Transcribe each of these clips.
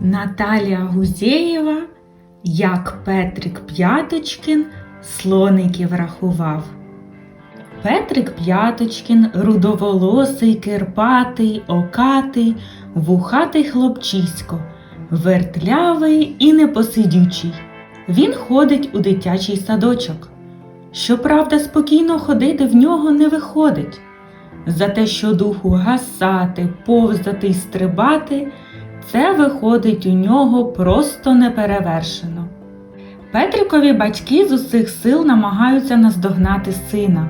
Наталія Гузєєва, як Петрик П'яточкін слоників рахував. Петрик П'яточкін рудоволосий, кирпатий, окатий, вухатий хлопчисько, вертлявий і непосидючий. Він ходить у дитячий садочок. Щоправда, спокійно ходити в нього не виходить. За те, що духу гасати, повзати й стрибати, це виходить у нього просто неперевершено. Петрикові батьки з усіх сил намагаються наздогнати сина,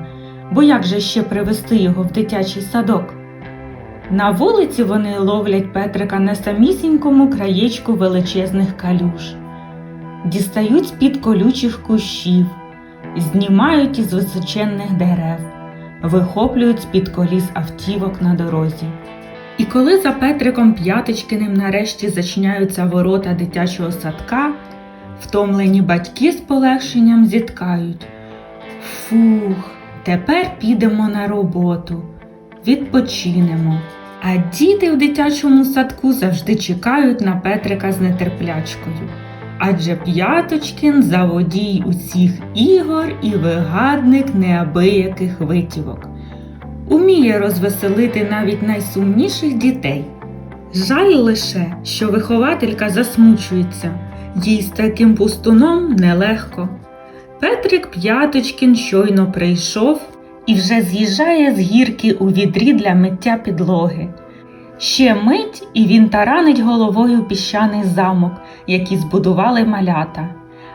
бо як же ще привести його в дитячий садок? На вулиці вони ловлять Петрика на самісінькому краєчку величезних калюж, дістають з-під колючих кущів, знімають із височенних дерев, вихоплюють з-під коліс автівок на дорозі. І коли за Петриком П'яточкиним нарешті зачиняються ворота дитячого садка, втомлені батьки з полегшенням зіткають. Фух, тепер підемо на роботу, відпочинемо. А діти в дитячому садку завжди чекають на Петрика з нетерплячкою. Адже П'яточкін заводій усіх ігор і вигадник неабияких витівок. Уміє розвеселити навіть найсумніших дітей. Жаль лише, що вихователька засмучується, їй з таким пустуном нелегко. Петрик П'яточкін щойно прийшов і вже з'їжджає з гірки у відрі для миття підлоги. Ще мить, і він таранить головою піщаний замок, який збудували малята.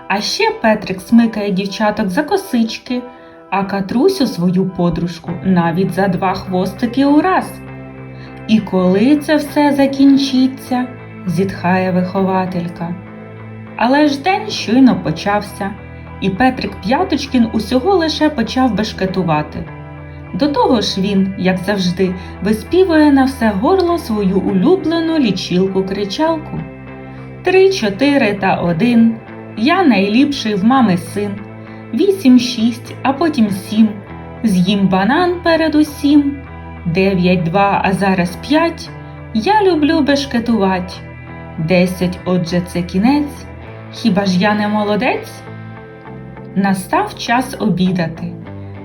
А ще Петрик смикає дівчаток за косички, а Катрусю свою подружку навіть за два хвостики ураз. І коли це все закінчиться, зітхає вихователька. Але ж день щойно почався, і Петрик П'яточкін усього лише почав бешкетувати. До того ж він, як завжди, виспівує на все горло свою улюблену лічилку-кричалку. Три, чотири та один. Я найліпший в мами син. Вісім, шість, а потім сім. З'їм банан перед усім. Дев'ять, два, а зараз п'ять. Я люблю бешкетувать. Десять, отже, це кінець. Хіба ж я не молодець? Настав час обідати.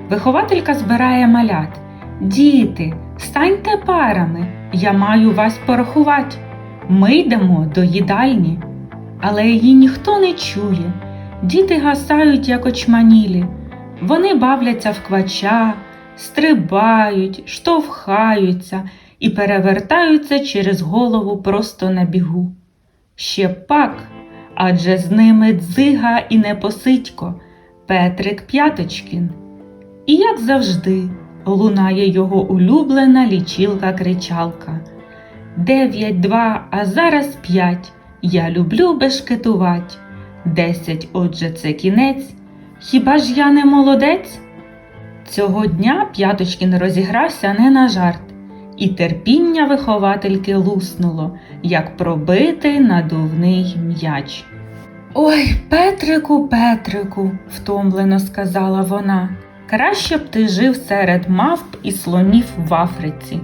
Вихователька збирає малят. Діти, станьте парами, я маю вас порахувати. Ми йдемо до їдальні. Але її ніхто не чує. Діти гасають, як очманілі. Вони бавляться в квача, стрибають, штовхаються і перевертаються через голову просто на бігу. Ще пак, адже з ними дзига і непосидько, Петрик П'яточкін. І, як завжди, лунає його улюблена лічилка-кричалка. Дев'ять, два, а зараз п'ять. Я люблю бешкетувать. Десять, отже, це кінець. Хіба ж я не молодець? Цього дня П'яточкін розігрався не на жарт, і терпіння виховательки луснуло, як пробитий надувний м'яч. Ой, Петрику, Петрику, втомлено сказала вона, краще б ти жив серед мавп і слонів в Африці.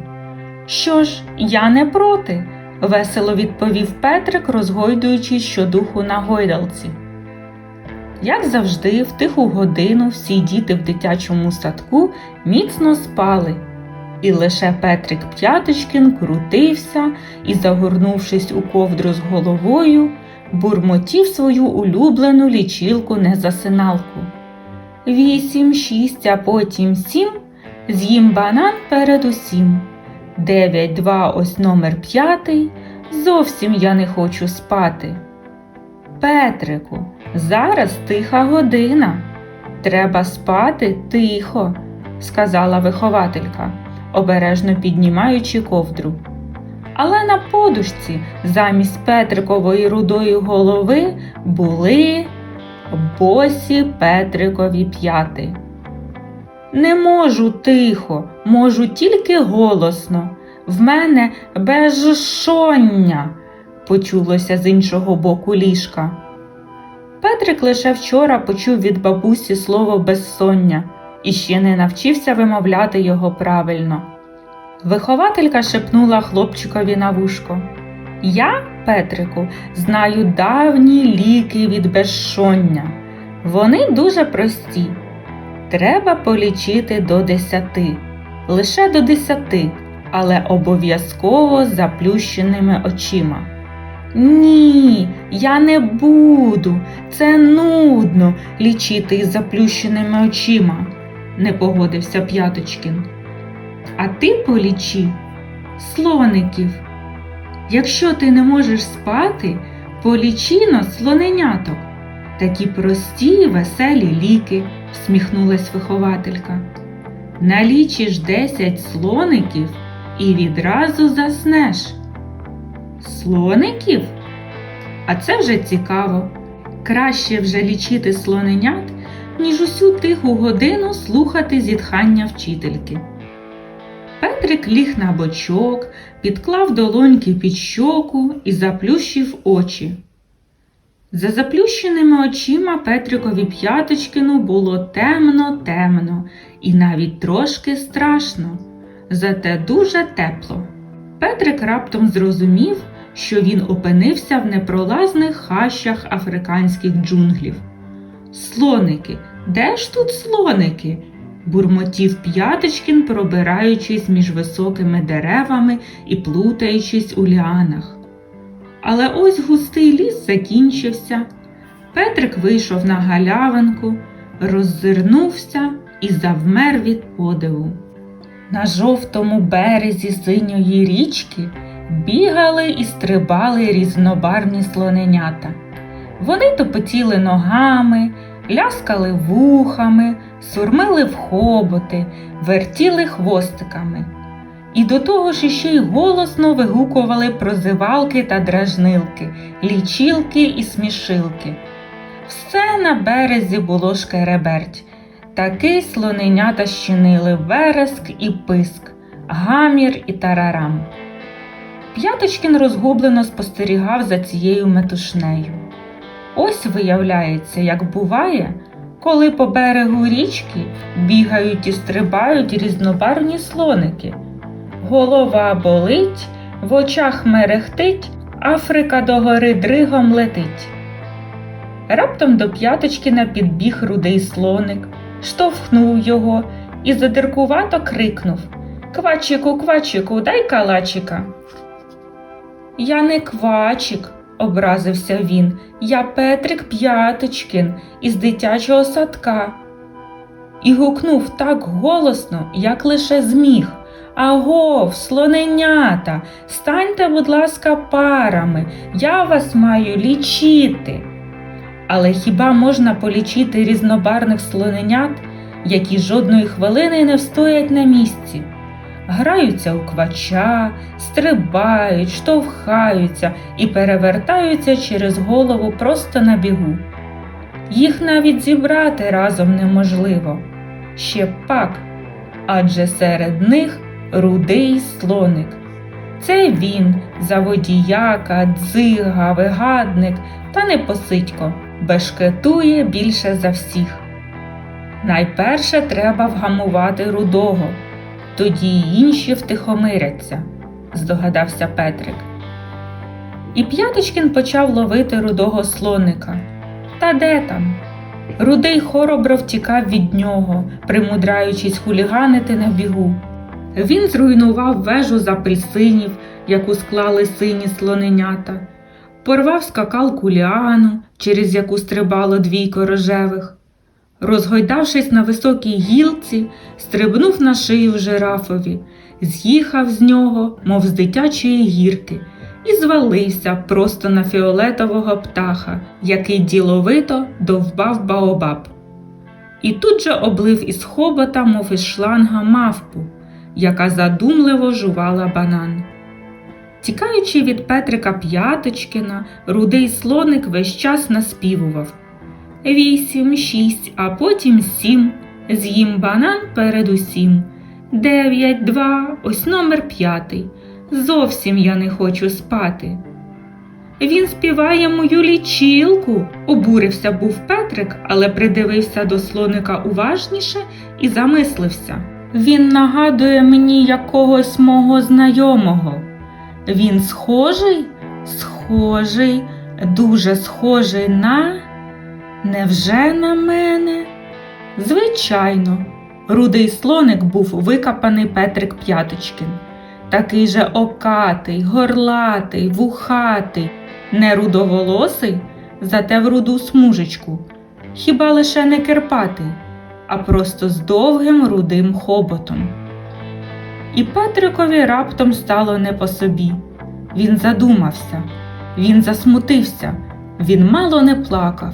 Що ж, я не проти, весело відповів Петрик, розгойдуючись щодуху на гойдалці. Як завжди, в тиху годину всі діти в дитячому садку міцно спали, і лише Петрик П'яточкін крутився і, загорнувшись у ковдру з головою, бурмотів свою улюблену лічилку незасиналку. Вісім, шість, а потім сім, з'їм банан перед усім. Дев'ять, два, ось номер п'ятий. Зовсім я не хочу спати. Петрику, зараз тиха година. Треба спати тихо, сказала вихователька, обережно піднімаючи ковдру. Але на подушці замість Петрикової рудої голови були босі Петрикові п'яти. Не можу тихо, можу тільки голосно. В мене безшоння, почулося з іншого боку ліжка. Петрик лише вчора почув від бабусі слово безсоння і ще не навчився вимовляти його правильно. Вихователька шепнула хлопчикові на вушко. Я, Петрику, знаю давні ліки від безшоння. Вони дуже прості. Треба полічити до десяти, лише до десяти, але обов'язково заплющеними очима. Ні, я не буду. Це нудно лічити із заплющеними очима, не погодився П'яточкін. А ти полічи слоників. Якщо ти не можеш спати, полічіно слоненяток. Такі прості веселі ліки, всміхнулась вихователька. Налічиш десять слоників і відразу заснеш. Слоників? А це вже цікаво. Краще вже лічити слоненят, ніж усю тиху годину слухати зітхання вчительки. Петрик ліг на бочок, підклав долоньки під щоку і заплющив очі. За заплющеними очима Петрикові П'яточкину було темно-темно і навіть трошки страшно, зате дуже тепло. Петрик раптом зрозумів, що він опинився в непролазних хащах африканських джунглів. Слоники, де ж тут слоники? бурмотів П'яточкін, пробираючись між високими деревами і плутаючись у ліанах. Але ось густий ліс закінчився. Петрик вийшов на галявинку, роззирнувся і завмер від подиву. На жовтому березі синьої річки бігали і стрибали різнобарвні слоненята. Вони топотіли ногами, ляскали вухами, сурмили в хоботи, вертіли хвостиками. І до того ж іще й голосно вигукували прозивалки та дражнилки, лічилки і смішилки. Все на березі було шкереберть. Такий слоненята щинили вереск і писк, гамір і тарарам. П'яточкін розгублено спостерігав за цією метушнею. Ось виявляється, як буває, коли по берегу річки бігають і стрибають різнобарвні слоники. Голова болить, в очах мерехтить, Африка догори дригом летить. Раптом до П'яточкіна підбіг рудий слоник, штовхнув його і задиркувато крикнув Квачику, квачику, дай калачика. Я не квачик, образився він. Я Петрик П'яточкін із дитячого садка. І гукнув так голосно, як лише зміг. Агов, слоненята, станьте, будь ласка, парами, я вас маю лічити. Але хіба можна полічити різнобарних слоненят, які жодної хвилини не встоять на місці? Граються у квача, стрибають, штовхаються і перевертаються через голову просто на бігу. Їх навіть зібрати разом неможливо. Ще пак, адже серед них рудий слоник. Це він, заводіяка, дзига, вигадник та непосидько, бешкетує більше за всіх. Найперше треба вгамувати рудого, тоді й інші втихомиряться, здогадався Петрик. І П'яточкін почав ловити рудого слоника. Та де там? Рудий хоробро втікав від нього, примудраючись хуліганити на бігу. Він зруйнував вежу з апельсинів, яку склали сині слоненята, порвав скакалку ліану, через яку стрибало двійко рожевих. Розгойдавшись на високій гілці, стрибнув на шию жирафові, з'їхав з нього, мов з дитячої гірки, і звалився просто на фіолетового птаха, який діловито довбав баобаб. І тут же облив із хобота, мов із шланга мавпу, яка задумливо жувала банан. Тікаючи від Петрика П'яточкина, рудий слоник весь час наспівував Вісім, шість, а потім сім. З'їм банан передусім. Дев'ять, два, ось номер п'ятий. Зовсім я не хочу спати. Він співає мою лічилку, обурився був Петрик, але придивився до слоника уважніше і замислився. Він нагадує мені якогось мого знайомого. Він схожий, Схожий, дуже схожий на. Невже на мене? Звичайно, рудий слоник був викопаний Петрик П'яточкин. Такий же окатий, горлатий, вухатий, не рудоволосий, зате в руду смужечку. Хіба лише не кирпатий, а просто з довгим рудим хоботом. І Петрикові раптом стало не по собі. Він задумався, він засмутився, він мало не плакав.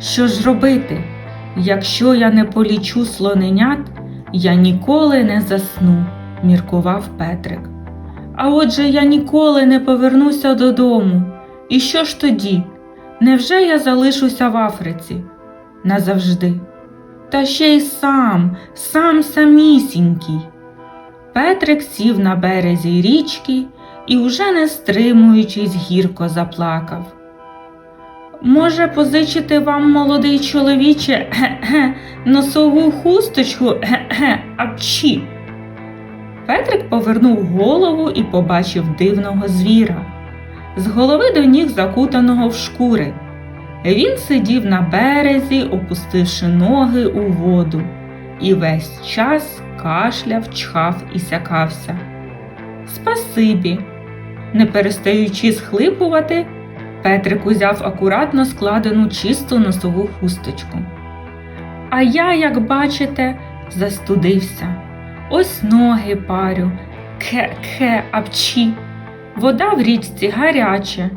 Що ж робити? Якщо я не полічу слоненят, я ніколи не засну, міркував Петрик. А отже я ніколи не повернуся додому. І що ж тоді? Невже я залишуся в Африці? Назавжди. Та ще й сам, сам самісінький. Петрик сів на березі річки і, уже не стримуючись, гірко заплакав. Може, позичити вам, молодий чоловіче, ге-ге, носову хусточку, ге-ге, апчі. Петрик повернув голову і побачив дивного звіра, з голови до ніг закутаного в шкури. Він сидів на березі, опустивши ноги у воду, і весь час кашляв, чхав і сякався. Спасибі. Не перестаючи схлипувати, Петрик узяв акуратно складену чисту носову хусточку. А я, як бачите, застудився. Ось ноги парю, ке-ке, апчі. Вода в річці гаряча.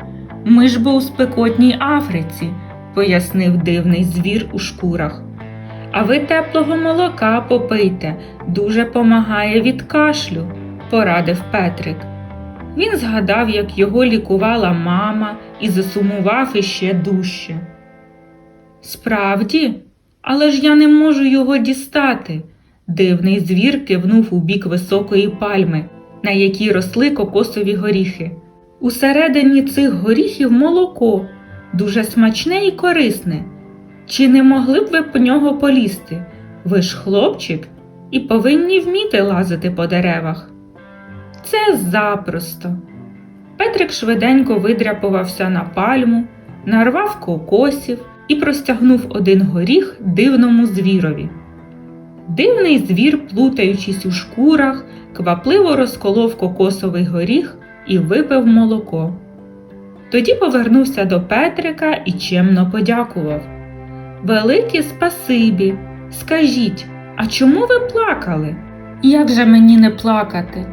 Ми ж бо у спекотній Африці, пояснив дивний звір у шкурах. А ви теплого молока попийте, дуже помагає від кашлю, порадив Петрик. Він згадав, як його лікувала мама, і засумував іще дужче. Справді, але ж я не можу його дістати. Дивний звір кивнув у бік високої пальми, на якій росли кокосові горіхи. Усередині цих горіхів молоко, дуже смачне і корисне. Чи не могли б ви по нього полізти? Ви ж хлопчик і повинні вміти лазити по деревах. Це запросто. Петрик швиденько видряпувався на пальму, нарвав кокосів і простягнув один горіх дивному звірові. Дивний звір, плутаючись у шкурах, квапливо розколов кокосовий горіх і випив молоко. Тоді повернувся до Петрика і чемно подякував. Велике спасибі. Скажіть, а чому ви плакали? Як же мені не плакати?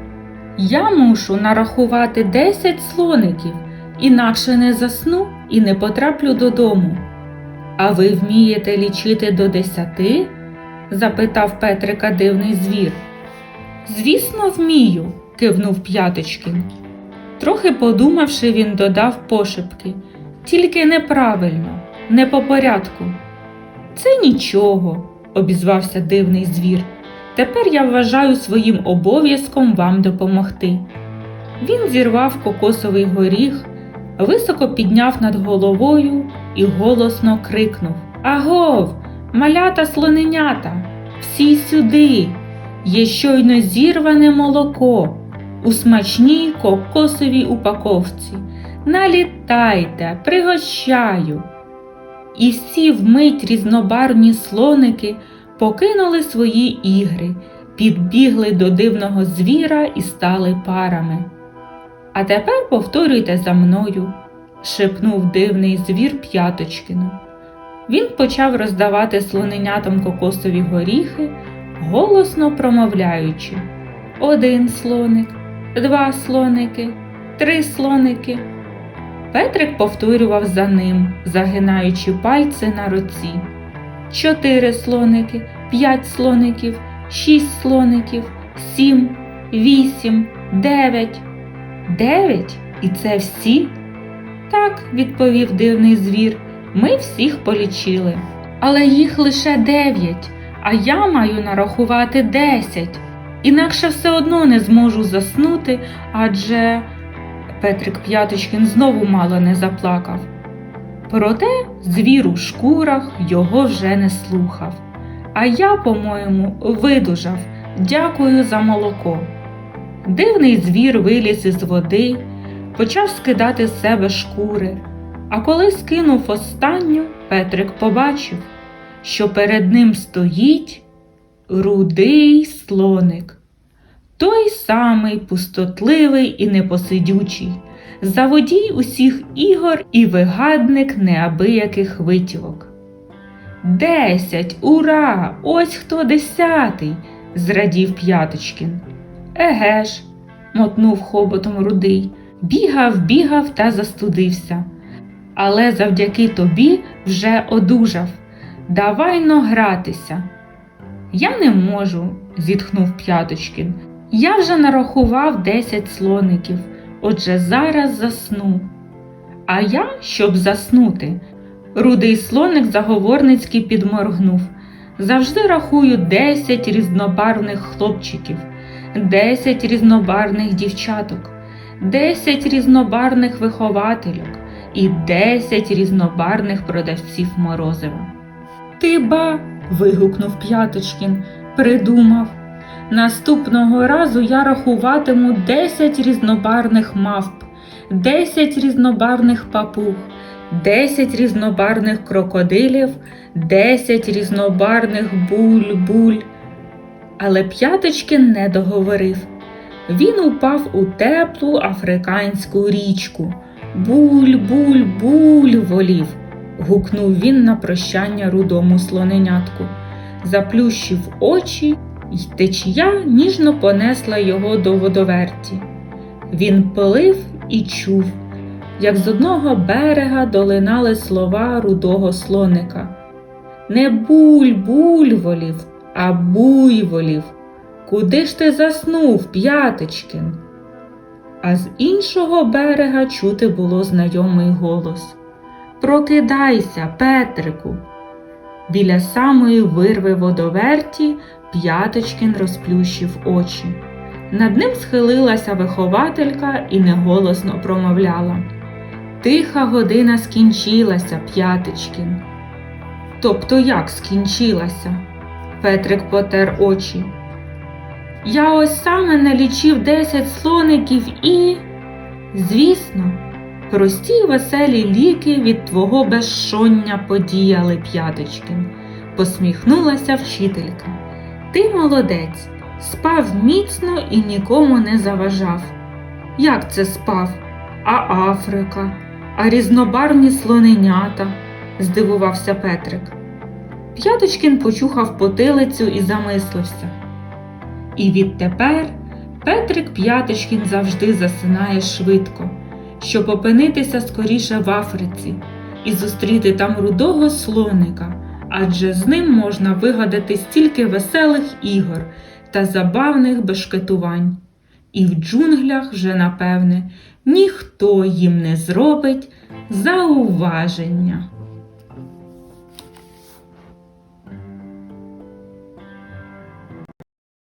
Я мушу нарахувати десять слоників, інакше не засну і не потраплю додому. А ви вмієте лічити до десяти? запитав Петрика дивний звір. Звісно, вмію, кивнув П'яточкин. Трохи подумавши, він додав пошепки, тільки неправильно, не по порядку. Це нічого, обізвався дивний звір. Тепер я вважаю своїм обов'язком вам допомогти. Він зірвав кокосовий горіх, високо підняв над головою і голосно крикнув Агов, малята слоненята, всі сюди! Є щойно зірване молоко у смачній кокосовій упаковці. Налітайте, пригощаю. І всі вмить різнобарвні слоники покинули свої ігри, підбігли до дивного звіра і стали парами. А тепер повторюйте за мною, шепнув дивний звір П'яточкину. Він почав роздавати слоненятам кокосові горіхи, голосно промовляючи один слоник, два слоники, три слоники. Петрик повторював за ним, загинаючи пальці на руці. Чотири слоники, п'ять слоників, шість слоників, сім, вісім, дев'ять. Дев'ять? І це всі? Так, відповів дивний звір. Ми всіх полічили. Але їх лише дев'ять, а я маю нарахувати десять. Інакше все одно не зможу заснути, адже Петрик П'яточкин знову мало не заплакав. Проте звір у шкурах його вже не слухав. А я, по-моєму, видужав. Дякую за молоко. Дивний звір виліз із води, почав скидати з себе шкури. А коли скинув останню, Петрик побачив, що перед ним стоїть рудий слоник. Той самий пустотливий і непосидючий, заводій усіх ігор і вигадник неабияких витівок. Десять, ура! Ось хто десятий, зрадів П'яточкін. Еге ж, мотнув хоботом рудий, бігав, бігав та застудився. Але завдяки тобі вже одужав. Давай но гратися. Я не можу, зітхнув П'яточкін. Я вже нарахував десять слоників, отже зараз засну. А я, щоб заснути, рудий слоник заговорницьки підморгнув. Завжди рахую десять різнобарвних хлопчиків, десять різнобарвних дівчаток, десять різнобарвних виховательок і десять різнобарвних продавців морозива. Ти ба. Вигукнув П'яточкін, придумав. Наступного разу я рахуватиму десять різнобарвних мавп, десять різнобарвних папуг, десять різнобарвних крокодилів, десять різнобарвних буль-буль. Але П'яточкін не договорив. Він упав у теплу африканську річку. Буль, буль, буль волів. Гукнув він на прощання рудому слоненятку, заплющив очі й течія ніжно понесла його до водоверті. Він пилив і чув, як з одного берега долинали слова рудого слоника. Не буль бульволів, а буйволів. Куди ж ти заснув, п'яточкин? А з іншого берега чути було знайомий голос. Прокидайся, Петрику. Біля самої вирви водоверті П'яточкін розплющив очі. Над ним схилилася вихователька і неголосно промовляла. Тиха година скінчилася, П'яточкін. Тобто як скінчилася? Петрик потер очі. Я ось саме налічив десять слоників і. Звісно, прості й веселі ліки від твого безшоння подіяли, П'яточкін, посміхнулася вчителька. Ти молодець, спав міцно і нікому не заважав. Як це спав? А Африка, а різнобарвні слоненята, здивувався Петрик. П'яточкін почухав потилицю і замислився. І відтепер Петрик П'яточкін завжди засинає швидко, щоб опинитися скоріше в Африці і зустріти там рудого слоника адже з ним можна вигадати стільки веселих ігор та забавних бешкетувань. І в джунглях вже, напевне, ніхто їм не зробить зауваження.